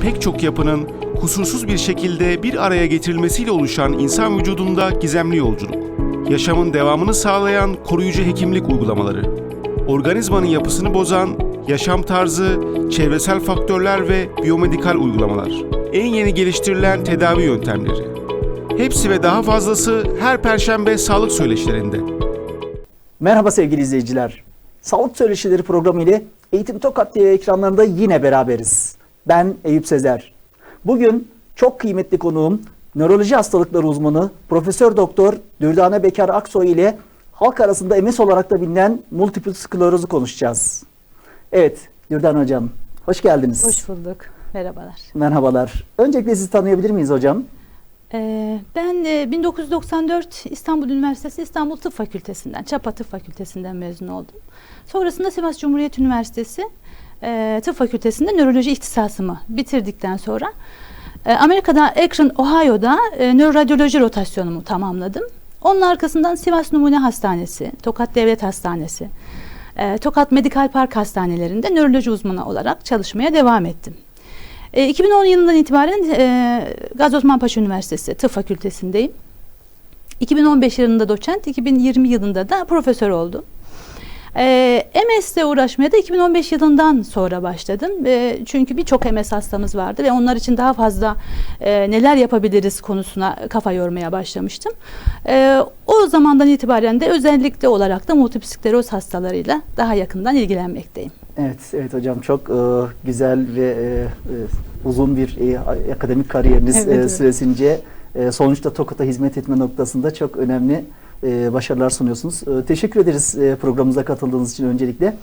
pek çok yapının kusursuz bir şekilde bir araya getirilmesiyle oluşan insan vücudunda gizemli yolculuk. Yaşamın devamını sağlayan koruyucu hekimlik uygulamaları. Organizmanın yapısını bozan yaşam tarzı, çevresel faktörler ve biyomedikal uygulamalar. En yeni geliştirilen tedavi yöntemleri. Hepsi ve daha fazlası her perşembe sağlık söyleşilerinde. Merhaba sevgili izleyiciler. Sağlık Söyleşileri programı ile Eğitim Tokat TV ekranlarında yine beraberiz. Ben Eyüp Sezer. Bugün çok kıymetli konuğum nöroloji hastalıkları uzmanı Profesör Doktor Dürdane Bekar Aksoy ile halk arasında MS olarak da bilinen multiple sklerozu konuşacağız. Evet Dürdane Hocam hoş geldiniz. Hoş bulduk. Merhabalar. Merhabalar. Öncelikle sizi tanıyabilir miyiz hocam? Ee, ben e, 1994 İstanbul Üniversitesi İstanbul Tıp Fakültesinden, Çapa Tıp Fakültesinden mezun oldum. Sonrasında Sivas Cumhuriyet Üniversitesi e, Tıp Fakültesi'nde nöroloji ihtisasımı bitirdikten sonra e, Amerika'da Akron, Ohio'da e, nöroradyoloji rotasyonumu tamamladım. Onun arkasından Sivas Numune Hastanesi, Tokat Devlet Hastanesi, e, Tokat Medikal Park Hastanelerinde nöroloji uzmanı olarak çalışmaya devam ettim. E, 2010 yılından itibaren e, Gazi Osman Paşa Üniversitesi Tıp Fakültesindeyim. 2015 yılında doçent, 2020 yılında da profesör oldum. E, MS'le uğraşmaya da 2015 yılından sonra başladım. E, çünkü birçok MS hastamız vardı ve onlar için daha fazla e, neler yapabiliriz konusuna kafa yormaya başlamıştım. E, o zamandan itibaren de özellikle olarak da multiple skleroz hastalarıyla daha yakından ilgilenmekteyim. Evet, evet hocam çok e, güzel ve e, e, uzun bir e, akademik kariyeriniz Evet, e, süresince e, sonuçta Tokat'a hizmet etme noktasında çok önemli e, başarılar sunuyorsunuz. E, teşekkür ederiz e, programımıza katıldığınız için öncelikle.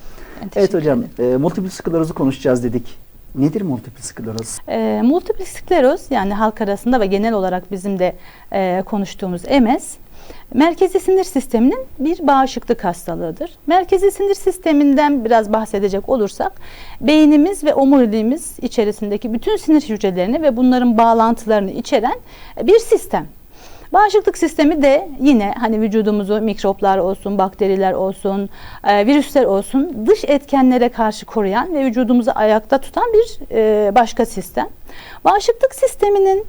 Evet hocam, e, multiple sklerozu konuşacağız dedik. Nedir multiple skleroz? E, multiple skleroz yani halk arasında ve genel olarak bizim de e, konuştuğumuz MS merkezi sinir sisteminin bir bağışıklık hastalığıdır. Merkezi sinir sisteminden biraz bahsedecek olursak beynimiz ve omuriliğimiz içerisindeki bütün sinir hücrelerini ve bunların bağlantılarını içeren bir sistem. Bağışıklık sistemi de yine hani vücudumuzu mikroplar olsun, bakteriler olsun, e, virüsler olsun dış etkenlere karşı koruyan ve vücudumuzu ayakta tutan bir e, başka sistem. Bağışıklık sisteminin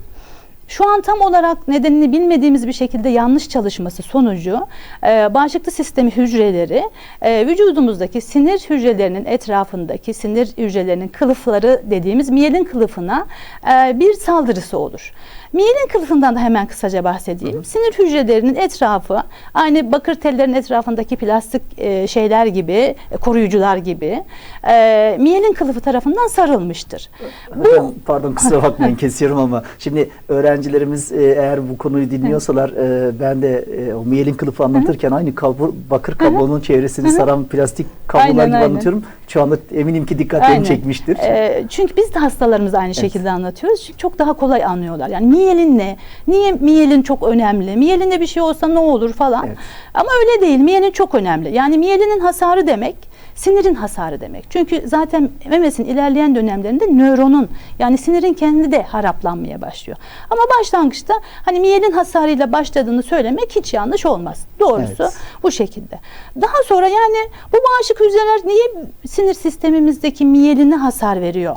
şu an tam olarak nedenini bilmediğimiz bir şekilde yanlış çalışması sonucu e, bağışıklık sistemi hücreleri e, vücudumuzdaki sinir hücrelerinin etrafındaki sinir hücrelerinin kılıfları dediğimiz miyelin kılıfına e, bir saldırısı olur. Miyelin kılıfından da hemen kısaca bahsedeyim. Sinir hücrelerinin etrafı aynı bakır tellerin etrafındaki plastik e, şeyler gibi, e, koruyucular gibi e, miyelin kılıfı tarafından sarılmıştır. Hocam pardon kusura bakmayın kesiyorum ama şimdi öğrencilerimiz e, eğer bu konuyu dinliyorsalar e, ben de e, o miyelin kılıfı anlatırken aynı kablo, bakır kablonun çevresini saran plastik kablolar Aynen, gibi aynen. anlatıyorum. Şu anda eminim ki dikkatlerini Aynen. çekmiştir. Ee, çünkü biz de hastalarımıza aynı şekilde anlatıyoruz. Çünkü çok daha kolay anlıyorlar. Yani miyelin ne? Niye miyelin çok önemli? Miyelinde bir şey olsa ne olur falan. Evet. Ama öyle değil. Miyelin çok önemli. Yani miyelinin hasarı demek sinirin hasarı demek. Çünkü zaten MMS'in ilerleyen dönemlerinde nöronun yani sinirin kendi de haraplanmaya başlıyor. Ama başlangıçta hani miyelin hasarıyla başladığını söylemek hiç yanlış olmaz. Doğrusu Evet. bu şekilde. Daha sonra yani bu bağışık hücreler niye sinir sistemimizdeki miyeline hasar veriyor?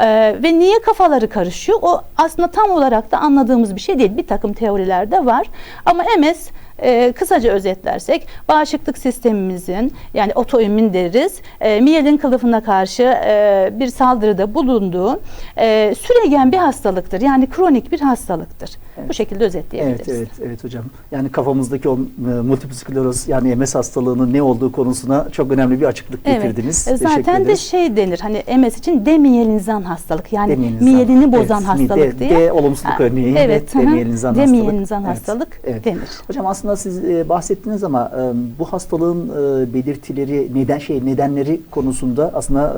Ee, ve niye kafaları karışıyor? O aslında tam olarak da anladığımız bir şey değil. Bir takım teoriler de var. Ama MS e, kısaca özetlersek bağışıklık sistemimizin yani otoimmün deriz e, miyelin kılıfına karşı e, bir saldırıda bulunduğu e, süregen bir hastalıktır. Yani kronik bir hastalıktır. Bu şekilde özetleyebiliriz. Evet, evet, evet hocam. Yani kafamızdaki o e, multiple skleroz yani MS hastalığının ne olduğu konusuna çok önemli bir açıklık getirdiniz. Evet. Zaten de şey denir hani MS için demiyelinizan hastalık yani Demiyelinizan. miyelini bozan Evet, hastalık de- diye. de olumsuzluk Ha, örneği ve Evet. demiyelinizan Demiyelinizan hastalık. hastalık Evet, evet. denir. Hocam aslında siz e, bahsettiniz ama e, bu hastalığın e, belirtileri, neden şey nedenleri konusunda aslında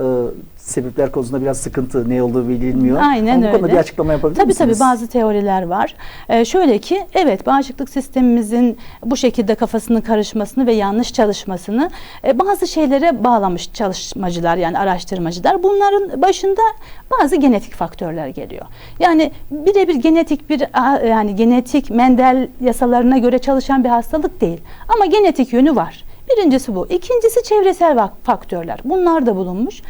sebepler konusunda biraz sıkıntı ne olduğu bilinmiyor. Aynen ama bu konuda öyle. bir açıklama yapabilir Tabii misiniz? tabii bazı teoriler var. Ee, şöyle ki evet bağışıklık sistemimizin bu şekilde kafasının karışmasını ve yanlış çalışmasını e, bazı şeylere bağlamış çalışmacılar yani araştırmacılar. Bunların başında bazı genetik faktörler geliyor. Yani birebir genetik bir yani genetik Mendel yasalarına göre çalışan bir hastalık değil. Ama genetik yönü var. Birincisi bu. İkincisi çevresel faktörler. Bunlar da bulunmuş.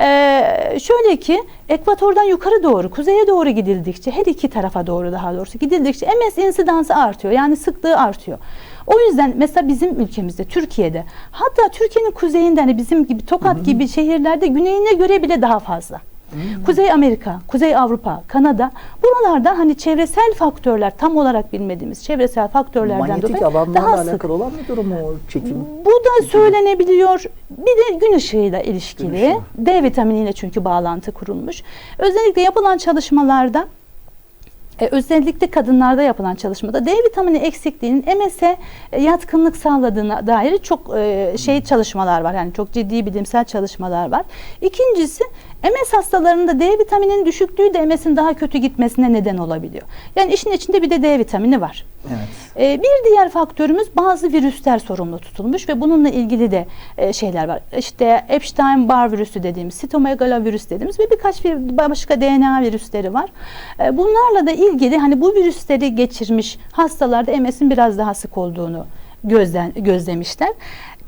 Ee, şöyle ki ekvatordan yukarı doğru, kuzeye doğru gidildikçe, her iki tarafa doğru daha doğrusu gidildikçe MS insidansı artıyor. Yani sıklığı artıyor. O yüzden mesela bizim ülkemizde, Türkiye'de, hatta Türkiye'nin kuzeyinde hani bizim gibi Tokat gibi şehirlerde güneyine göre bile daha fazla. Kuzey Amerika, Kuzey Avrupa, Kanada buralarda hani çevresel faktörler tam olarak bilmediğimiz çevresel faktörlerden Manyetik dolayı alanlarla daha sık. alakalı olan bir durum o çekim. Bu da söylenebiliyor. Bir de gün ışığıyla ilişkili. Gün ışığı. D vitaminiyle çünkü bağlantı kurulmuş. Özellikle yapılan çalışmalarda e, özellikle kadınlarda yapılan çalışmada D vitamini eksikliğinin MS'e e, yatkınlık sağladığına dair çok e, şey çalışmalar var. Yani çok ciddi bilimsel çalışmalar var. İkincisi MS hastalarında D vitamininin düşüklüğü de MS'in daha kötü gitmesine neden olabiliyor. Yani işin içinde bir de D vitamini var. Evet. Ee, Bir diğer faktörümüz bazı virüsler sorumlu tutulmuş ve bununla ilgili de e, şeyler var. İşte Epstein-Barr virüsü dediğimiz, sitomegalovirüs dediğimiz ve birkaç bir başka DNA virüsleri var. E, Bunlarla da ilgili hani bu virüsleri geçirmiş hastalarda MS'in biraz daha sık olduğunu gözlen, gözlemişler.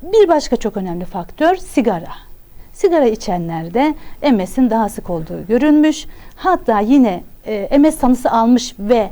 Bir başka çok önemli faktör sigara. Sigara içenlerde MS'in daha sık olduğu görülmüş. Hatta yine e, MS tanısı almış ve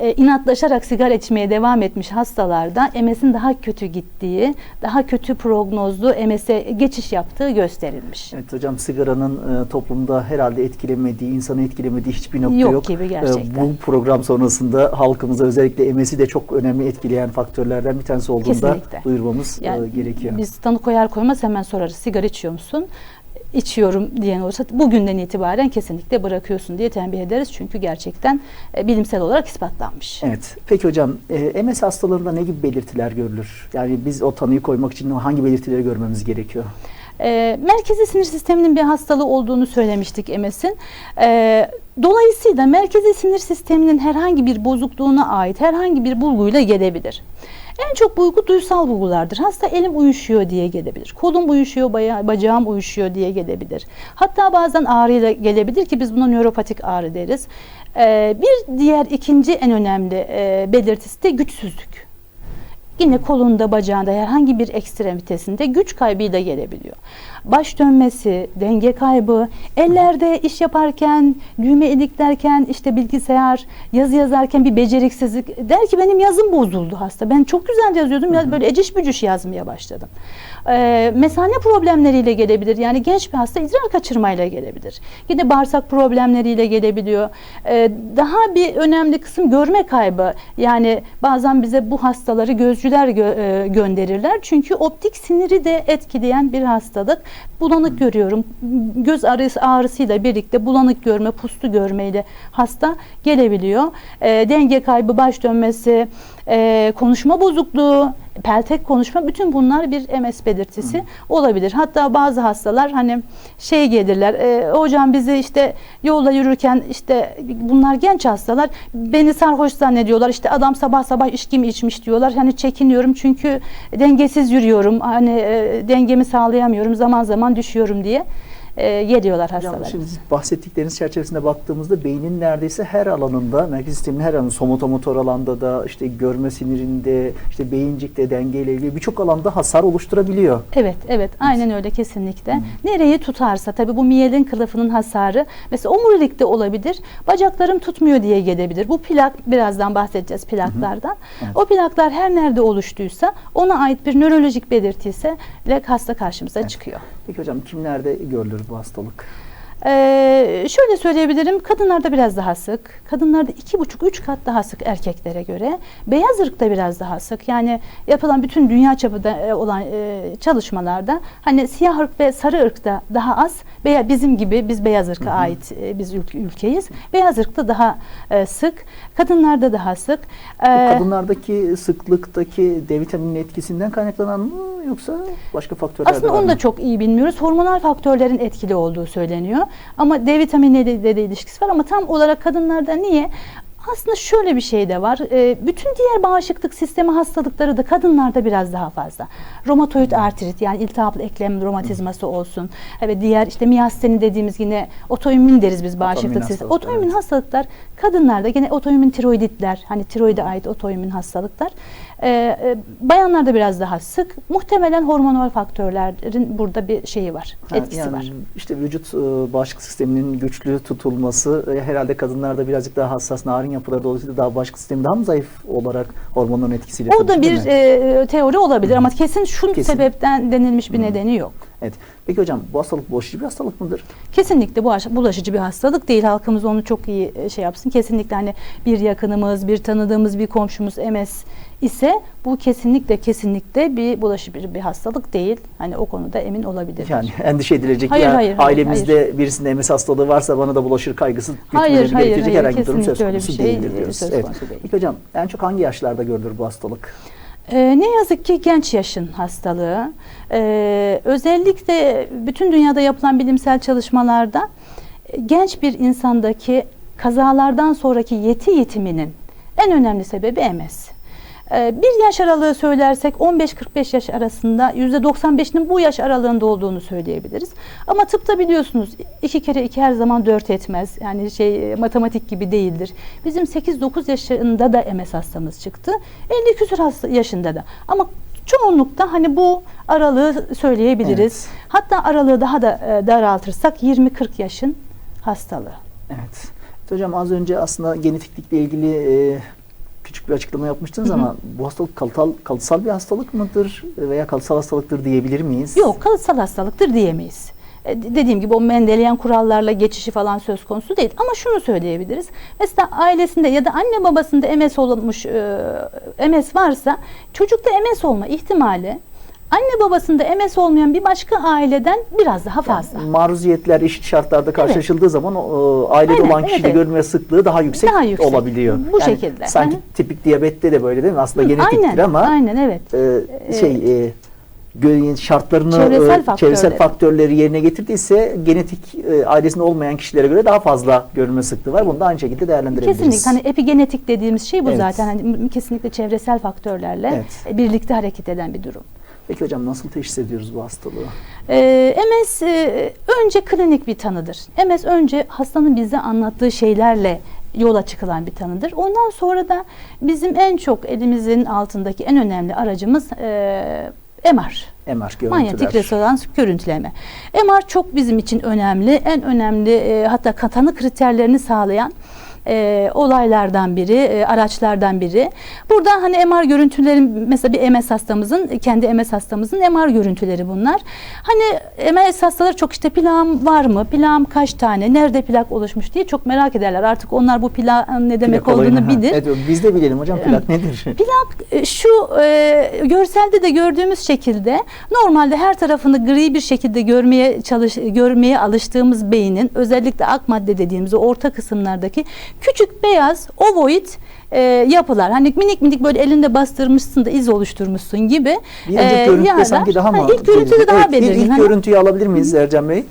e, inatlaşarak sigara içmeye devam etmiş hastalarda MS'in daha kötü gittiği, daha kötü prognozlu MS'e geçiş yaptığı gösterilmiş. Evet hocam sigaranın e, toplumda herhalde etkilemediği, insanı etkilemediği hiçbir nokta yok. Yok gibi gerçekten. E, bu program sonrasında halkımıza özellikle MS'i de çok önemli etkileyen faktörlerden bir tanesi olduğunu da Kesinlikle. duyurmamız e, Yani gerekiyor. Biz tanı koyar koymaz hemen sorarız sigara içiyor musun? İçiyorum diyen olursa bugünden itibaren kesinlikle bırakıyorsun diye tembih ederiz. Çünkü gerçekten e, bilimsel olarak ispatlanmış. Evet. Peki hocam e, MS hastalarında ne gibi belirtiler görülür? Yani biz o tanıyı koymak için hangi belirtileri görmemiz gerekiyor? E, merkezi sinir sisteminin bir hastalığı olduğunu söylemiştik MS'in. E, dolayısıyla merkezi sinir sisteminin herhangi bir bozukluğuna ait herhangi bir bulguyla gelebilir. En çok bulgu duysal bulgulardır. Hasta elim uyuşuyor diye gelebilir. Kolum uyuşuyor, bacağım uyuşuyor diye gelebilir. Hatta bazen ağrıyla gelebilir ki biz buna nöropatik ağrı deriz. E, bir diğer ikinci en önemli e, belirtisi de güçsüzlük. Yine kolunda, bacağında herhangi bir ekstremitesinde güç kaybıyla gelebiliyor. Baş dönmesi, denge kaybı, ellerde iş yaparken, düğme iliklerken, işte bilgisayar, yazı yazarken bir beceriksizlik. Der ki benim yazım bozuldu hasta. Ben çok güzel yazıyordum, ya böyle eciş bücüş yazmaya başladım. Ee, mesane problemleriyle gelebilir. Yani genç bir hasta idrar kaçırmayla gelebilir. Yine bağırsak problemleriyle gelebiliyor. Ee, daha bir önemli kısım görme kaybı. Yani bazen bize bu hastaları gözcüler gö- e, gönderirler. Çünkü optik siniri de etkileyen bir hastalık. Bulanık görüyorum. Göz ağrısı, ağrısıyla birlikte bulanık görme, puslu görmeyle hasta gelebiliyor. Ee, denge kaybı, baş dönmesi, e, konuşma bozukluğu, peltek konuşma bütün bunlar bir MS belirtisi olabilir. Hatta bazı hastalar hani şey gelirler e, hocam bizi işte yolda yürürken işte bunlar genç hastalar beni sarhoş zannediyorlar işte adam sabah sabah içki mi içmiş diyorlar. Hani çekiniyorum çünkü dengesiz yürüyorum hani e, dengemi sağlayamıyorum zaman zaman düşüyorum diye e, hastalar. şimdi bahsettikleriniz çerçevesinde baktığımızda beynin neredeyse her alanında, merkez sistemin her alanında, somotomotor alanda da, işte görme sinirinde, işte beyincikte dengeyle ilgili birçok alanda hasar oluşturabiliyor. Evet, evet. Aynen öyle kesinlikle. Nereyi tutarsa tabii bu miyelin kılıfının hasarı mesela omurilikte olabilir. Bacaklarım tutmuyor diye gelebilir. Bu plak birazdan bahsedeceğiz plaklardan. O plaklar her nerede oluştuysa ona ait bir nörolojik belirtiyse hasta karşımıza çıkıyor. Peki hocam kimlerde görülür bu hastalık? Ee, şöyle söyleyebilirim, kadınlarda biraz daha sık, kadınlarda iki buçuk üç kat daha sık erkeklere göre. Beyaz ırkta biraz daha sık. Yani yapılan bütün dünya çapında e, olan e, çalışmalarda hani siyah ırk ve sarı ırkta daha az. Veya bizim gibi biz beyaz ırka ait e, biz ülke- ülkeyiz. Beyaz ırkta daha e, sık, kadınlarda daha sık. Ee, kadınlardaki sıklıktaki D vitamininin etkisinden kaynaklanan mı yoksa başka faktörler de Aslında onu da çok iyi bilmiyoruz. Hormonal faktörlerin etkili olduğu söyleniyor. Ama D vitaminiyle de, ilişkisi var ama tam olarak kadınlarda niye? Aslında şöyle bir şey de var. Ee, bütün diğer bağışıklık sistemi hastalıkları da kadınlarda biraz daha fazla. Romatoid artrit yani iltihaplı eklem romatizması olsun. Evet diğer işte miyasteni dediğimiz yine otoimmün deriz biz bağışıklık sistemi. hastalıklar, Otoimmün evet. hastalıklar kadınlarda gene otoimmün tiroiditler hani tiroide ait otoimmün hastalıklar. Ee, e, bayanlarda biraz daha sık. Muhtemelen hormonal faktörlerin burada bir şeyi var. Etkisi yani var. işte vücut e, bağışıklık sisteminin güçlü tutulması e, herhalde kadınlarda birazcık daha hassas narin yapıları dolayısıyla daha bağışıklık sistemi daha mı zayıf olarak hormonların etkisiyle? O da bir mi? e, teori olabilir ama kesin şu Kesin. sebepten denilmiş bir nedeni yok. Evet. Peki hocam bu hastalık bulaşıcı bir hastalık mıdır? Kesinlikle bu aş- bulaşıcı bir hastalık değil. Halkımız onu çok iyi e, şey yapsın. Kesinlikle hani bir yakınımız, bir tanıdığımız bir komşumuz MS ise bu kesinlikle kesinlikle bir bulaşıcı bir, hastalık değil. Hani o konuda emin olabilir. Yani endişe edilecek Hayır, ya hayır, hayır, ailemizde birisinde MS hastalığı varsa bana da bulaşır kaygısı Hayır, hayır, gerekecek hayır, herhangi bir durum söz konusu şey, değildir diyoruz. Evet. değil. Peki hocam en çok hangi yaşlarda görülür bu hastalık? Ee, ne yazık ki genç yaşın hastalığı. Ee, özellikle bütün dünyada yapılan bilimsel çalışmalarda e, genç bir insandaki kazalardan sonraki yeti yitiminin en önemli sebebi MS. Ee, bir yaş aralığı söylersek 15-45 yaş arasında %95'inin bu yaş aralığında olduğunu söyleyebiliriz. Ama tıpta biliyorsunuz iki kere iki her zaman dört etmez. Yani şey e, matematik gibi değildir. Bizim 8-9 yaşında da MS hastamız çıktı. 50 küsur yaşında da. Ama çoğunlukta hani bu aralığı söyleyebiliriz. Evet. Hatta aralığı daha da e, daraltırsak 20-40 yaşın hastalığı. Evet. Hocam az önce aslında genetiklikle ilgili e, küçük bir açıklama yapmıştınız ama bu hastalık kalıtsal, kalıtsal bir hastalık mıdır veya kalıtsal hastalıktır diyebilir miyiz? Yok kalıtsal hastalıktır diyemeyiz. E, Dediğim gibi o Mendeleyen kurallarla geçişi falan söz konusu değil. Ama şunu söyleyebiliriz. Mesela ailesinde ya da anne babasında MS olmuş e, MS varsa çocukta MS olma ihtimali anne babasında MS olmayan bir başka aileden biraz daha fazla. Maruziyetler eşit şartlarda karşılaşıldığı zaman o, e, ailede Aynen, olan evet, kişide evet. görme sıklığı daha yüksek, Daha yüksek. olabiliyor. Bu şekilde. Sanki Hı hı. tipik diyabette de böyle değil mi? Aslında genetiktir aynen, ama aynen evet. e, şey e, gö- şartlarını Çevresel e, çevresel faktörleri. faktörleri yerine getirdiyse genetik e, ailesinde olmayan kişilere göre daha fazla görülme sıklığı var. Bunu da aynı şekilde değerlendirebiliriz. Kesinlikle hani epigenetik dediğimiz şey bu Evet. zaten hani kesinlikle çevresel faktörlerle Evet. e, birlikte hareket eden bir durum. Peki hocam nasıl teşhis ediyoruz bu hastalığı? Ee, MS e, önce klinik bir tanıdır. MS önce hastanın bize anlattığı şeylerle yola çıkılan bir tanıdır. Ondan sonra da bizim en çok elimizin altındaki en önemli aracımız e, MR. MR görüntüler. Manyetik resonans görüntüleme. MR çok bizim için önemli. En önemli e, hatta tanı kriterlerini sağlayan e, olaylardan biri, e, araçlardan biri. Burada hani MR görüntüleri mesela bir MS hastamızın, kendi MS hastamızın MR görüntüleri bunlar. Hani MS hastaları çok işte plağım var mı? Plağım kaç tane? Nerede plak oluşmuş diye çok merak ederler. Artık onlar bu plağın ne demek Plak olduğunu bilir. Evet, biz de bilelim hocam plak nedir? Plak e, şu e, görselde de gördüğümüz şekilde normalde her tarafını gri bir şekilde görmeye çalış görmeye alıştığımız beynin özellikle ak madde dediğimiz o orta kısımlardaki küçük beyaz ovoid e, yapılar. Hani minik minik böyle elinde bastırmışsın da iz oluşturmuşsun gibi. Bir e, görüntüde yerler. sanki daha mı? Ha, ilk görüntüde daha belirgin. İlk Hani görüntüyü alabilir miyiz Ercan Bey?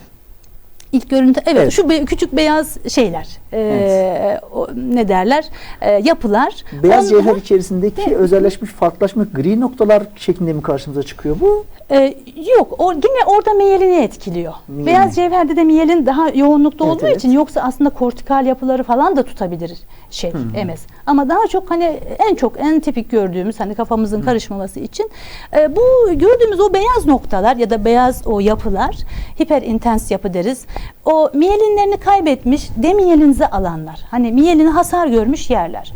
İlk görüntü evet, Evet. şu be- küçük beyaz şeyler. e, Evet. o, ne derler? E, yapılar. Beyaz Onlar- cevher içerisindeki özelleşmiş, farklılaşmış gri noktalar şeklinde mi karşımıza çıkıyor bu? Ee, yok. O, yine orada miyelini etkiliyor. Miyelin. Beyaz cevherde de miyelin daha yoğunlukta Evet, olduğu evet. için yoksa aslında kortikal yapıları falan da tutabilir şey MS. Ama daha çok hani en çok en tipik gördüğümüz hani kafamızın karışmaması için e, bu gördüğümüz o beyaz noktalar ya da beyaz o yapılar hiperintens yapı deriz. O miyelinlerini kaybetmiş demiyelinize alanlar. Hani miyelini hasar görmüş yerler.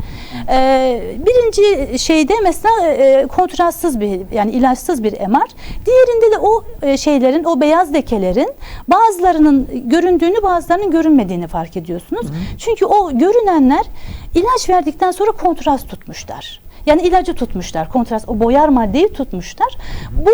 Ee, birinci şeyde mesela e, kontrastsız bir yani ilaçsız bir MR. Diğerinde de o e, şeylerin o beyaz lekelerin bazılarının göründüğünü bazılarının görünmediğini fark ediyorsunuz. Çünkü o görünenler ilaç verdikten sonra kontrast tutmuşlar. Yani ilacı tutmuşlar. Kontrast o boyar maddeyi tutmuşlar. Bu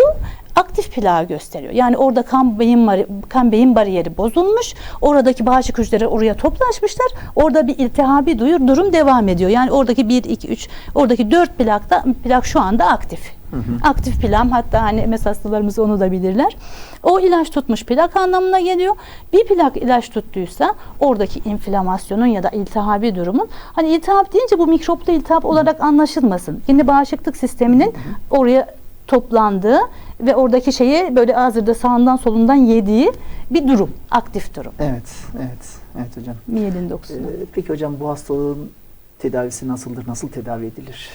aktif plağı gösteriyor. Yani orada kan beyin kan beyin bariyeri bozulmuş. Oradaki bağışıklık hücreleri oraya toplaşmışlar. Orada bir iltihabi duyur durum devam ediyor. Yani oradaki 1 2 3 oradaki 4 plakta plak şu anda aktif. Aktif plan hatta hani MS hastalarımız onu da bilirler. O ilaç tutmuş plak anlamına geliyor. Bir plak ilaç tuttuysa oradaki inflamasyonun ya da iltihabi durumun hani iltihap deyince bu mikroplu iltihap olarak anlaşılmasın. Yine bağışıklık sisteminin oraya toplandığı ve oradaki şeyi böyle hazırda sağından solundan yediği bir durum. Aktif durum. Evet, evet, evet hocam. Miyelin dokusuna. Ee, peki hocam bu hastalığın tedavisi nasıldır? Nasıl tedavi edilir?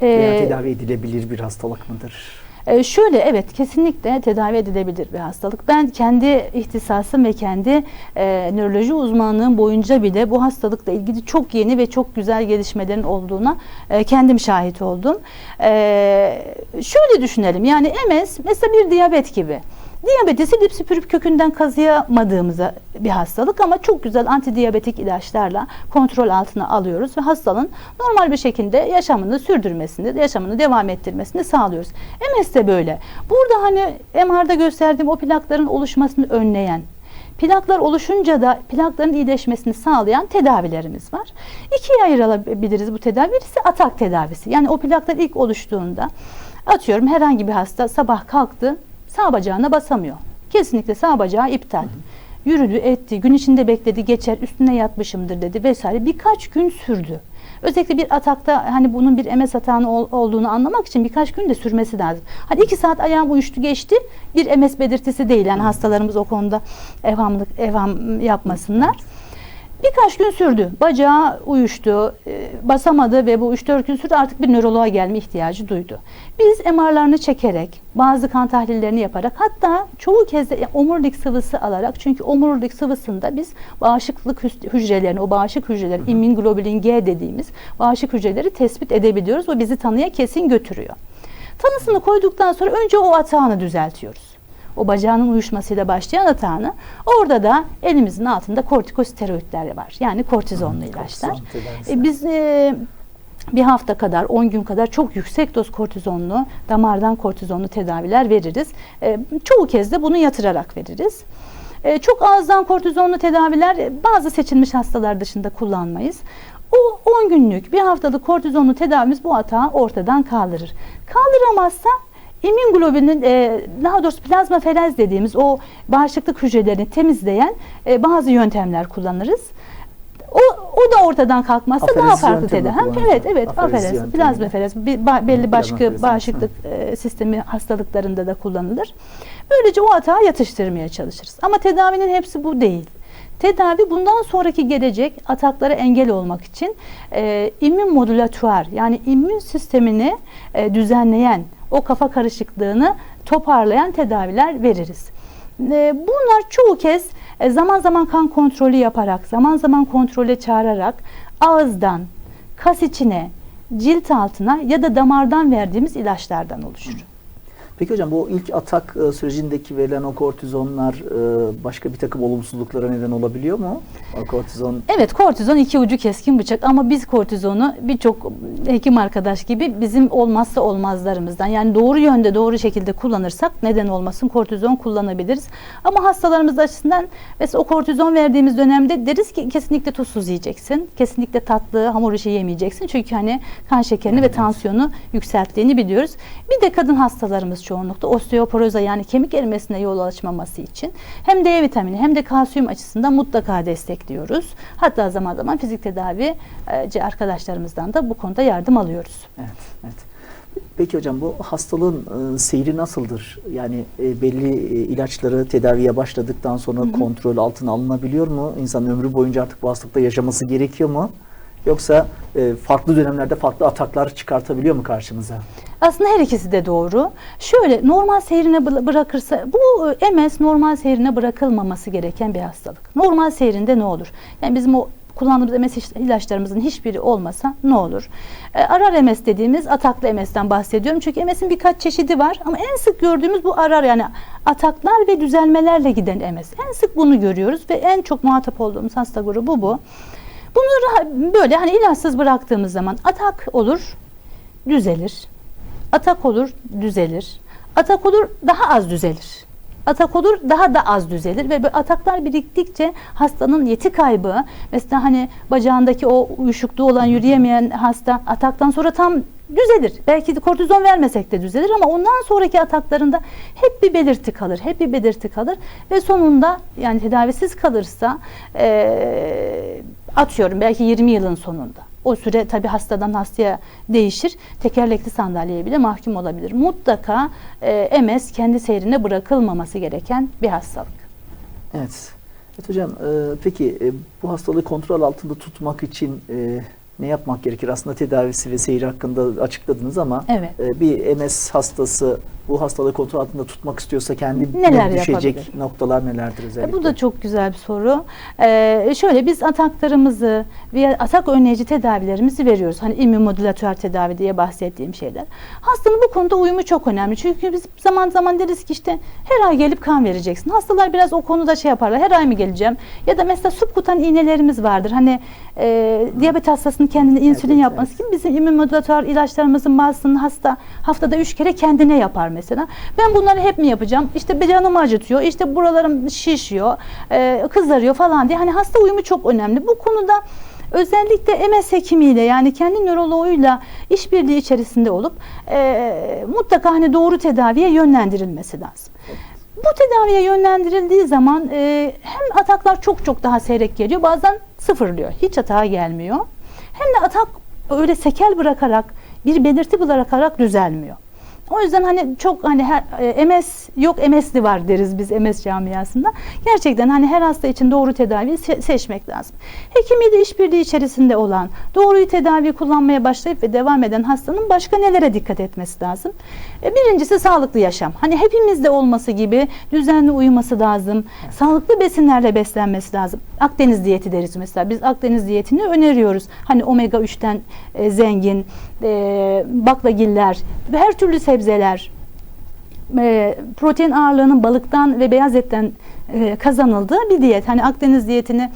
Ee, Veya tedavi edilebilir bir hastalık mıdır? Ee, şöyle evet kesinlikle tedavi edilebilir bir hastalık. Ben kendi ihtisasım ve kendi e, nöroloji uzmanlığım boyunca bile bu hastalıkla ilgili çok yeni ve çok güzel gelişmelerin olduğuna e, kendim şahit oldum. E, şöyle düşünelim yani MS mesela bir diyabet gibi. Diyabeti silip süpürüp kökünden kazıyamadığımıza bir hastalık ama çok güzel antidiyabetik ilaçlarla kontrol altına alıyoruz ve hastanın normal bir şekilde yaşamını sürdürmesini, yaşamını devam ettirmesini sağlıyoruz. MS de böyle. Burada hani MR'da gösterdiğim o plakların oluşmasını önleyen, plaklar oluşunca da plakların iyileşmesini sağlayan tedavilerimiz var. İkiye ayırabiliriz bu tedavi. Birisi atak tedavisi. Yani o plaklar ilk oluştuğunda atıyorum herhangi bir hasta sabah kalktı sağ bacağına basamıyor. Kesinlikle sağ bacağı iptal. Yürüdü, etti, gün içinde bekledi, geçer, üstüne yatmışımdır dedi vesaire. Birkaç gün sürdü. Özellikle bir atakta hani bunun bir MS atağını ol- olduğunu anlamak için birkaç gün de sürmesi lazım. Hani iki saat ayağım uyuştu geçti bir MS belirtisi değil. Yani hastalarımız o konuda evhamlık, evham yapmasınlar. Birkaç gün sürdü. Bacağı uyuştu, e, basamadı ve bu 3-4 gün sürdü artık bir nöroloğa gelme ihtiyacı duydu. Biz MR'larını çekerek, bazı kan tahlillerini yaparak hatta çoğu kez de omurilik sıvısı alarak çünkü omurilik sıvısında biz bağışıklık hücrelerini, o bağışık hücreleri, immunoglobulin G dediğimiz bağışık hücreleri tespit edebiliyoruz. O bizi tanıya kesin götürüyor. Tanısını koyduktan sonra önce o atağını düzeltiyoruz o bacağının uyuşmasıyla başlayan atağını. Orada da elimizin altında kortikosteroidler var. Yani kortizonlu ilaçlar. kortizon tedavisi. E, biz e, bir hafta kadar, 10 gün kadar çok yüksek doz kortizonlu, damardan kortizonlu tedaviler veririz. E, çoğu kez de bunu yatırarak veririz. E, çok ağızdan kortizonlu tedaviler e, bazı seçilmiş hastalar dışında kullanmayız. O 10 günlük, bir haftalık kortizonlu tedavimiz bu atağı ortadan kaldırır. Kaldıramazsa İmmünoglobulinin e, daha doğrusu plazma ferez dediğimiz o bağışıklık hücrelerini temizleyen e, bazı yöntemler kullanırız. O, o da ortadan kalkmazsa Aferez daha farklı tedavi. Kullanılır. Evet, evet, Aferez aferez, yöntemi. plazma ferez, ba- belli başka bağışıklık e, sistemi hastalıklarında da kullanılır. Böylece o hata yatıştırmaya çalışırız. Ama tedavinin hepsi bu değil. Tedavi bundan sonraki gelecek ataklara engel olmak için e, immün modülatör yani immün sistemini e, düzenleyen o kafa karışıklığını toparlayan tedaviler veririz. E, bunlar çoğu kez e, zaman zaman kan kontrolü yaparak, zaman zaman kontrole çağırarak ağızdan, kas içine, cilt altına ya da damardan verdiğimiz ilaçlardan oluşur. Peki hocam bu ilk atak e, sürecindeki verilen o kortizonlar e, başka bir takım olumsuzluklara neden olabiliyor mu? O kortizon Evet kortizon iki ucu keskin bıçak ama biz kortizonu birçok hekim arkadaş gibi bizim olmazsa olmazlarımızdan yani doğru yönde doğru şekilde kullanırsak neden olmasın kortizon kullanabiliriz. Ama hastalarımız açısından mesela o kortizon verdiğimiz dönemde deriz ki kesinlikle tuzsuz yiyeceksin. Kesinlikle tatlı hamur işi yemeyeceksin. Çünkü hani kan şekerini ve tansiyonu yükselttiğini biliyoruz. Bir de kadın hastalarımız çoğunlukla osteoporoza yani kemik erimesine yol açmaması için hem D vitamini hem de kalsiyum açısından mutlaka destekliyoruz. Hatta zaman zaman fizik tedavici arkadaşlarımızdan da bu konuda yardım alıyoruz. Evet, evet. Peki hocam bu hastalığın e, seyri nasıldır? Yani e, belli e, ilaçları tedaviye başladıktan sonra kontrol altına alınabiliyor mu? İnsanın ömrü boyunca artık bu hastalıkta yaşaması gerekiyor mu? Yoksa e, farklı dönemlerde farklı ataklar çıkartabiliyor mu karşımıza? Aslında her ikisi de doğru. Şöyle normal seyrine bı- bırakırsa bu e, MS normal seyrine bırakılmaması gereken bir hastalık. Normal seyrinde ne olur? Yani bizim o kullandığımız MS ilaçlarımızın hiçbiri olmasa ne olur? E, arar MS dediğimiz ataklı MS'den bahsediyorum. Çünkü MS'in birkaç çeşidi var ama en sık gördüğümüz bu arar yani ataklar ve düzelmelerle giden MS. En sık bunu görüyoruz ve en çok muhatap olduğumuz hasta grubu bu. Bunu böyle hani ilaçsız bıraktığımız zaman atak olur, düzelir. Atak olur, düzelir. Atak olur, daha az düzelir. Atak olur, daha da az düzelir ve ataklar biriktikçe hastanın yeti kaybı, mesela hani bacağındaki o uyuşukluğu olan yürüyemeyen hasta ataktan sonra tam düzelir. Belki de kortizon vermesek de düzelir ama ondan sonraki ataklarında hep bir belirti kalır. Hep bir belirti kalır ve sonunda yani tedavisiz kalırsa eee, atıyorum belki 20 yılın sonunda. O süre tabi hastadan hastaya değişir. Tekerlekli sandalyeye bile mahkum olabilir. Mutlaka eee MS kendi seyrine bırakılmaması gereken bir hastalık. Evet. Evet hocam e, peki e, bu hastalığı kontrol altında tutmak için e, ne yapmak gerekir? Aslında tedavisi ve seyri hakkında açıkladınız ama Evet. e, bir MS hastası bu hastalığı kontrol altında tutmak istiyorsa kendi Neler düşecek yapabilir? noktalar nelerdir özellikle? E, Bu da çok güzel bir soru. Ee, şöyle biz ataklarımızı veya atak önleyici tedavilerimizi veriyoruz. Hani immünomodülatör tedavi diye bahsettiğim şeyler. Hastanın bu konuda uyumu çok önemli. Çünkü biz zaman zaman deriz ki işte her ay gelip kan vereceksin. Hastalar biraz o konuda şey yaparlar. Her ay mı geleceğim? Ya da mesela subkutan iğnelerimiz vardır. Hani e, diyabet hastasının kendine insülin evet, yapması gibi bizim immünomodülatör ilaçlarımızın bazısını hasta haftada üç kere kendine yapar mesela. Ben bunları hep mi yapacağım? İşte canımı acıtıyor, işte buralarım şişiyor, e, kızarıyor falan diye. Hani hasta uyumu çok önemli. Bu konuda özellikle MS hekimiyle yani kendi nöroloğuyla işbirliği içerisinde olup e, mutlaka hani doğru tedaviye yönlendirilmesi lazım. Bu tedaviye yönlendirildiği zaman e, hem ataklar çok çok daha seyrek geliyor bazen sıfırlıyor. Hiç atağa gelmiyor. Hem de atak öyle sekel bırakarak bir belirti bırakarak düzelmiyor. O yüzden hani çok hani her, e, MS yok MS'li var deriz biz MS camiasında. Gerçekten hani her hasta için doğru tedaviyi se- seçmek lazım. Hekimiyle işbirliği içerisinde olan, doğruyu tedavi kullanmaya başlayıp ve devam eden hastanın başka nelere dikkat etmesi lazım? E, birincisi sağlıklı yaşam. Hani hepimizde olması gibi düzenli uyuması lazım. Sağlıklı besinlerle beslenmesi lazım. Akdeniz diyeti deriz mesela. Biz Akdeniz diyetini öneriyoruz. Hani omega 3'ten e, zengin, e, baklagiller, her türlü sebzeler, e, protein ağırlığının balıktan ve beyaz etten e, kazanıldığı bir diyet. Hani Akdeniz diyetini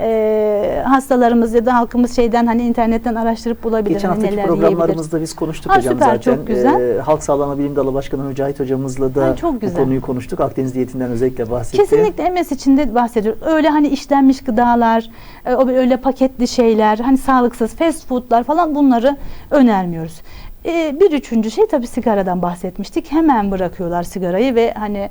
e, hastalarımız ya da halkımız şeyden hani internetten araştırıp bulabilir. Geçen hani haftaki neler programlarımızda biz konuştuk Ha, hocam süper, zaten. çok güzel. Ee, Halk Sağlığı Bilim Dalı Başkanı Mücahit hocamızla da Ha, çok bu güzel. konuyu konuştuk. Akdeniz diyetinden özellikle bahsetti. Kesinlikle MS içinde bahsediyoruz. Öyle hani işlenmiş gıdalar, e, o öyle paketli şeyler, hani sağlıksız fast foodlar falan bunları önermiyoruz. E, Bir üçüncü şey tabii sigaradan bahsetmiştik. Hemen bırakıyorlar sigarayı ve hani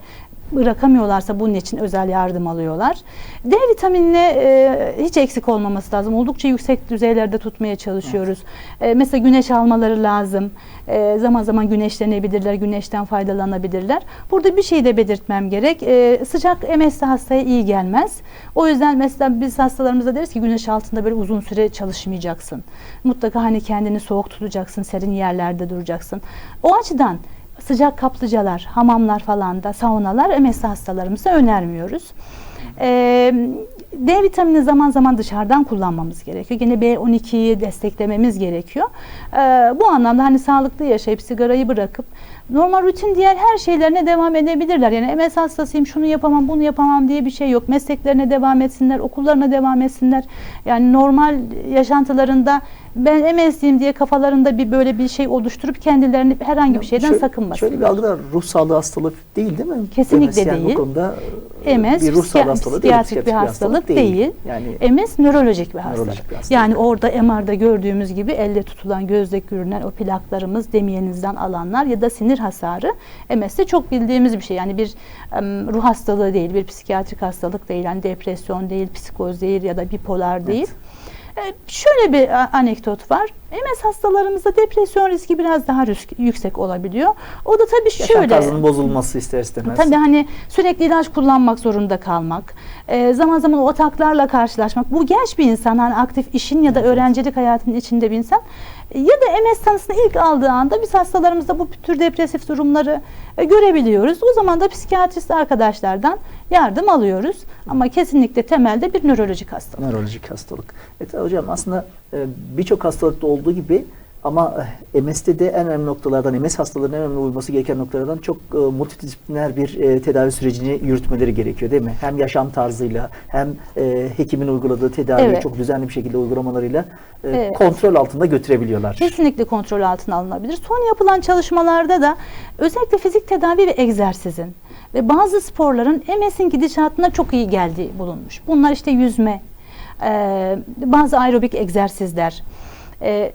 bırakamıyorlarsa bunun için özel yardım alıyorlar. D vitaminine e, hiç eksik olmaması lazım. Oldukça yüksek düzeylerde tutmaya çalışıyoruz. E, mesela güneş almaları lazım. E, zaman zaman güneşlenebilirler, güneşten faydalanabilirler. Burada bir şey de belirtmem gerek. E, sıcak MS'li hastaya iyi gelmez. O yüzden mesela biz hastalarımıza deriz ki güneş altında böyle uzun süre çalışmayacaksın. Mutlaka hani kendini soğuk tutacaksın, serin yerlerde duracaksın. O açıdan sıcak kaplıcalar, hamamlar falan da saunalar MS hastalarımıza önermiyoruz. Ee, D vitamini zaman zaman dışarıdan kullanmamız gerekiyor. Yine B12'yi desteklememiz gerekiyor. Ee, bu anlamda hani sağlıklı yaşayıp sigarayı bırakıp normal rutin diğer her şeylerine devam edebilirler. Yani MS hastasıyım şunu yapamam bunu yapamam diye bir şey yok. Mesleklerine devam etsinler, okullarına devam etsinler. Yani normal yaşantılarında ben MS'liyim diye kafalarında bir böyle bir şey oluşturup kendilerini herhangi bir şeyden Şöyle- sakınmasınlar. Şöyle bir algılar ruh sağlığı hastalığı değil değil mi? Kesinlikle MS yani değil. Bu konuda e, MS bir ruh sağlığı psikiyatrik hastalığı değil. psikiyatrik bir hastalık değil. Yani MS nörolojik bir hastalık. Nörolojik bir hastalık. Yani orada MR'da gördüğümüz gibi elle tutulan, gözle görünen o plaklarımız, demiyenizden alanlar ya da sinir hasarı MS'de çok bildiğimiz bir şey. Yani bir em, ruh hastalığı değil, bir psikiyatrik hastalık değil. Yani depresyon değil, psikoz değil ya da bipolar değil. E, Şöyle bir anekdot var. MS hastalarımızda depresyon riski biraz daha risk- yüksek olabiliyor. O da tabii yaşam şöyle. tarzının bozulması ister istemez. Tabii hani sürekli ilaç kullanmak zorunda kalmak, e, zaman zaman o ataklarla karşılaşmak. Bu genç bir insan, hani aktif işin ya da öğrencilik hayatının içinde bir insan. Ya da MS tanısını ilk aldığı anda biz hastalarımızda bu tür depresif durumları e, görebiliyoruz. O zaman da psikiyatrist arkadaşlardan yardım alıyoruz. Ama kesinlikle temelde bir nörolojik hastalık. Nörolojik hastalık. Evet hocam aslında e, birçok hastalıkta olduğu gibi ama e, MS'te de en önemli noktalardan, MS hastalarının en önemli uyması gereken noktalardan çok e, multidisipliner bir e, tedavi sürecini yürütmeleri gerekiyor değil mi? Hem yaşam tarzıyla hem e, hekimin uyguladığı tedaviyi Evet. çok düzenli bir şekilde uygulamalarıyla e, Evet. kontrol altında götürebiliyorlar. Kesinlikle kontrol altına alınabilir. Son yapılan çalışmalarda da özellikle fizik tedavi ve egzersizin ve bazı sporların MS'in gidişatına çok iyi geldiği bulunmuş. Bunlar işte yüzme, e, bazı aerobik egzersizler, e,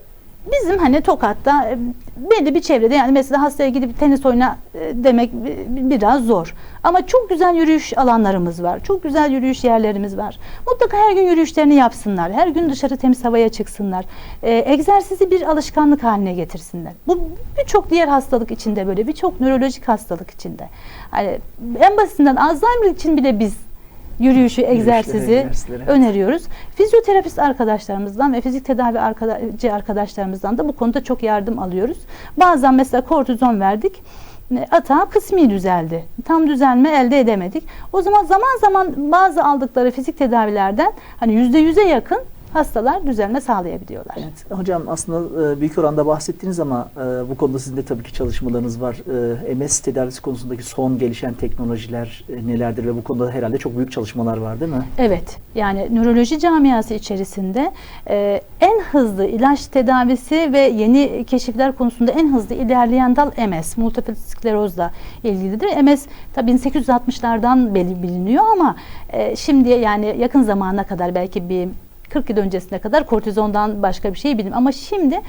bizim hani Tokat'ta e, belli bir çevrede yani mesela hastaya gidip tenis oyna e, demek bi- biraz zor. Ama çok güzel yürüyüş alanlarımız var. Çok güzel yürüyüş yerlerimiz var. Mutlaka her gün yürüyüşlerini yapsınlar. Her gün dışarı temiz havaya çıksınlar. E, egzersizi bir alışkanlık haline getirsinler. Bu birçok diğer hastalık içinde böyle, birçok nörolojik hastalık içinde. Hani en basitinden Alzheimer için bile biz yürüyüşü, egzersizi öneriyoruz. Fizyoterapist arkadaşlarımızdan ve fizik tedavi arkadaşı arkadaşlarımızdan da bu konuda çok yardım alıyoruz. Bazen mesela kortizon verdik. e, Atağı kısmi düzeldi. Tam düzelme elde edemedik. O zaman zaman zaman bazı aldıkları fizik tedavilerden hani yüzde yüze yakın hastalar düzelme sağlayabiliyorlar. Evet, hocam aslında e, büyük oranda bahsettiniz ama e, bu konuda sizin de tabii ki çalışmalarınız var. E, MS tedavisi konusundaki son gelişen teknolojiler nelerdir ve bu konuda herhalde çok büyük çalışmalar var değil mi? Evet, yani nöroloji camiası içerisinde en hızlı ilaç tedavisi ve yeni keşifler konusunda en hızlı ilerleyen dal MS, multiple sklerozla ilgilidir. MS tabii 1860'lardan beri biliniyor ama e, şimdi yani yakın zamana kadar belki bir 40 yıl öncesine kadar kortizondan başka bir şey bilmiyorum. Ama şimdi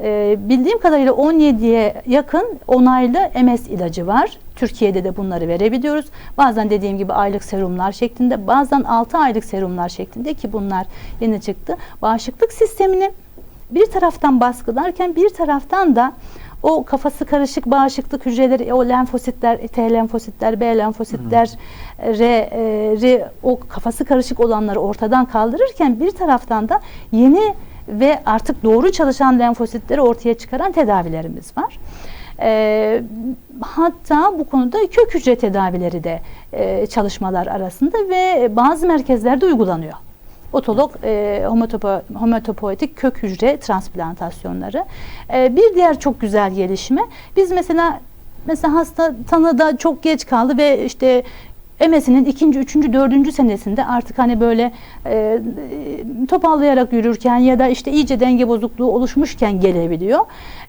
e, bildiğim kadarıyla 17'ye yakın onaylı MS ilacı var. Türkiye'de de bunları verebiliyoruz. Bazen dediğim gibi aylık serumlar şeklinde, bazen 6 aylık serumlar şeklinde ki bunlar yeni çıktı. Bağışıklık sistemini bir taraftan baskılarken bir taraftan da o kafası karışık bağışıklık hücreleri, o lenfositler, T lenfositler, B lenfositler, R, e, R, o kafası karışık olanları ortadan kaldırırken bir taraftan da yeni ve artık doğru çalışan lenfositleri ortaya çıkaran tedavilerimiz var. E, hatta bu konuda kök hücre tedavileri de e, çalışmalar arasında ve bazı merkezlerde uygulanıyor. Otolog e, homotopo, homotopoetik kök hücre transplantasyonları. E, bir diğer çok güzel gelişme. Biz mesela mesela hasta tanıda çok geç kaldı ve işte MS'inin ikinci, üçüncü, dördüncü senesinde artık hani böyle e, topallayarak yürürken ya da işte iyice denge bozukluğu oluşmuşken gelebiliyor.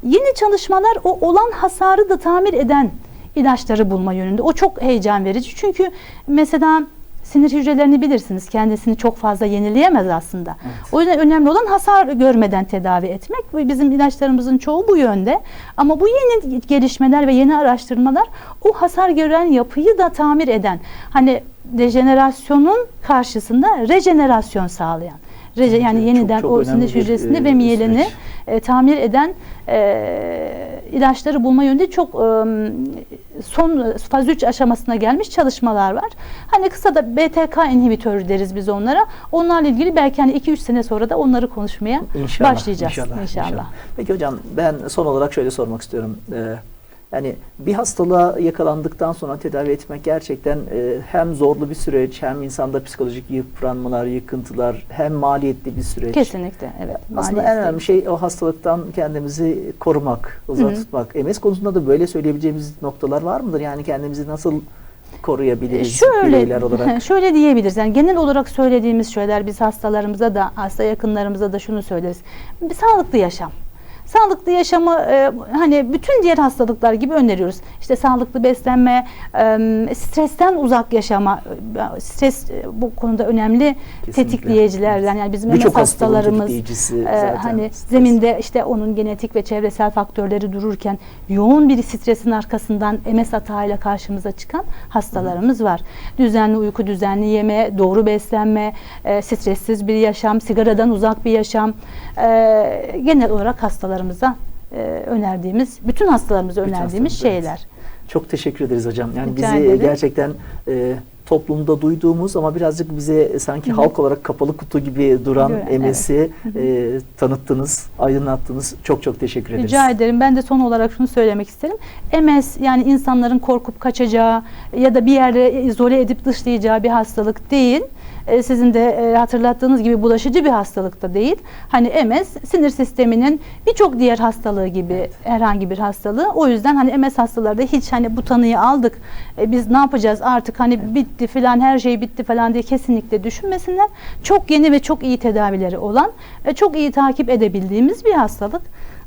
Yeni çalışmalar o olan hasarı da tamir eden ilaçları bulma yönünde. O çok heyecan verici. Çünkü mesela sinir hücrelerini bilirsiniz. Kendisini çok fazla yenileyemez aslında. O yüzden önemli olan hasar görmeden tedavi etmek. Bizim ilaçlarımızın çoğu bu yönde. Ama bu yeni gelişmeler ve yeni araştırmalar o hasar gören yapıyı da tamir eden. Hani dejenerasyonun karşısında rejenerasyon sağlayan. Reje, yani Çok- yeniden çok o sinir hücresini e, ve miyelini e, tamir eden e, ilaçları bulma yönünde çok e, son faz 3 aşamasına gelmiş çalışmalar var. Hani kısa da BTK inhibitörü deriz biz onlara. Onlarla ilgili belki hani 2-3 sene sonra da onları konuşmaya İnşallah, başlayacağız inşallah, inşallah. inşallah. Peki hocam ben son olarak şöyle sormak istiyorum. Ee, yani bir hastalığa yakalandıktan sonra tedavi etmek gerçekten e, hem zorlu bir süreç hem insanda psikolojik yıpranmalar, yıkıntılar hem maliyetli bir süreç. Kesinlikle evet. Aslında en önemli şey o hastalıktan kendimizi korumak, uzak Hı hı. tutmak. MS konusunda da böyle söyleyebileceğimiz noktalar var mıdır? Yani kendimizi nasıl koruyabiliriz Şöyle, bireyler olarak? şöyle diyebiliriz. Yani genel olarak söylediğimiz şeyler biz hastalarımıza da hasta yakınlarımıza da şunu söyleriz. Bir sağlıklı yaşam. Sağlıklı yaşamı e, hani bütün diğer hastalıklar gibi öneriyoruz. İşte sağlıklı beslenme, e, stresten uzak yaşama. E, Stres e, bu konuda önemli Kesinlikle. tetikleyicilerden. Yani bizim MS hastalarımız e, hani stres. zeminde işte onun genetik ve çevresel faktörleri dururken yoğun bir stresin arkasından MS atağıyla karşımıza çıkan hastalarımız var. Düzenli uyku, düzenli yeme, doğru beslenme, e, stressiz bir yaşam, sigaradan uzak bir yaşam. e, genel olarak hastalarımıza e, önerdiğimiz, bütün hastalarımıza Bütün önerdiğimiz hastalarımıza, evet. şeyler. Çok teşekkür ederiz hocam. Yani Rica bizi ederim. gerçekten e, toplumda duyduğumuz ama birazcık bize sanki halk olarak kapalı kutu gibi duran Gören, MS'i e, tanıttınız, aydınlattınız. Çok çok teşekkür ederiz. Rica ederim. Ben de son olarak şunu söylemek isterim. MS yani insanların korkup kaçacağı ya da bir yere izole edip dışlayacağı bir hastalık değil. E, Sizin de e, hatırlattığınız gibi bulaşıcı bir hastalık da değil. Hani MS sinir sisteminin birçok diğer hastalığı gibi herhangi bir hastalığı. O yüzden hani MS hastaları da hiç hani bu tanıyı aldık. e, Biz ne yapacağız artık hani bitti falan her şey bitti falan diye kesinlikle düşünmesinler. Çok yeni ve çok iyi tedavileri olan ve çok iyi takip edebildiğimiz bir hastalık.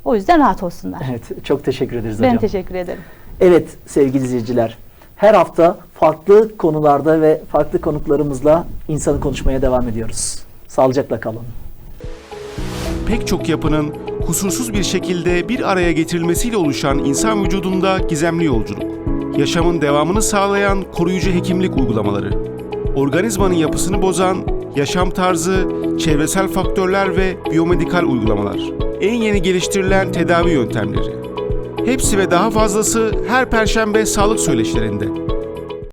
O yüzden rahat olsunlar. Evet, çok teşekkür ederiz Ben hocam. teşekkür ederim. Evet sevgili izleyiciler. Her hafta farklı konularda ve farklı konuklarımızla insanı konuşmaya devam ediyoruz. Sağlıcakla kalın. Pek çok yapının kusursuz bir şekilde bir araya getirilmesiyle oluşan insan vücudunda gizemli yolculuk. Yaşamın devamını sağlayan koruyucu hekimlik uygulamaları. Organizmanın yapısını bozan yaşam tarzı, çevresel faktörler ve biyomedikal uygulamalar. En yeni geliştirilen tedavi yöntemleri. Hepsi ve daha fazlası her perşembe sağlık söyleşilerinde.